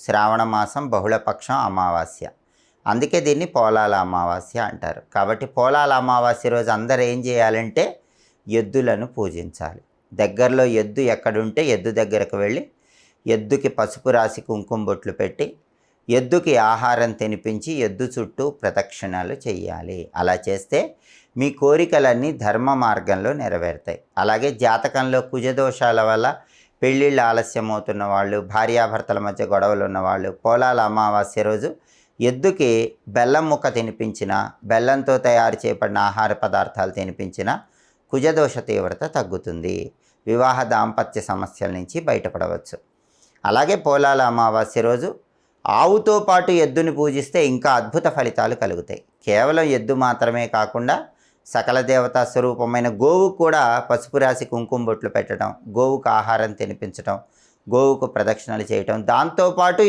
శ్రావణ మాసం బహుళపక్షం అమావాస్య. అందుకే దీన్ని పోలాల అమావాస్య అంటారు. కాబట్టి పోలాల అమావాస్య రోజు అందరూ ఏం చేయాలంటే ఎద్దులను పూజించాలి. దగ్గరలో ఎద్దు ఎక్కడుంటే ఎద్దు దగ్గరకు వెళ్ళి ఎద్దుకి పసుపు రాసి కుంకుమ బొట్లు పెట్టి ఎద్దుకి ఆహారం తినిపించి ఎద్దు చుట్టూ ప్రదక్షిణాలు చేయాలి అలా చేస్తే మీ కోరికలన్నీ ధర్మ మార్గంలో నెరవేరుతాయి. అలాగే జాతకంలో కుజదోషాల వల్ల పెళ్ళిళ్ళు ఆలస్యం అవుతున్న వాళ్ళు భార్యాభర్తల మధ్య గొడవలు ఉన్నవాళ్ళు పోలాల అమావాస్య రోజు ఎద్దుకి బెల్లం ముక్క తినిపించిన బెల్లంతో తయారు చేయబడిన ఆహార పదార్థాలు తినిపించిన కుజదోష తీవ్రత తగ్గుతుంది. వివాహ దాంపత్య సమస్యల నుంచి బయటపడవచ్చు. అలాగే పోలాల అమావాస్య రోజు ఆవుతో పాటు ఎద్దుని పూజిస్తే ఇంకా అద్భుత ఫలితాలు కలుగుతాయి. కేవలం ఎద్దు మాత్రమే కాకుండా సకల దేవతా స్వరూపమైన గోవు కూడా పసుపు రాసి కుంకుమ బొట్లు పెట్టడం గోవుకు ఆహారం తినిపించడం గోవుకు ప్రదక్షిణలు చేయటం దాంతోపాటు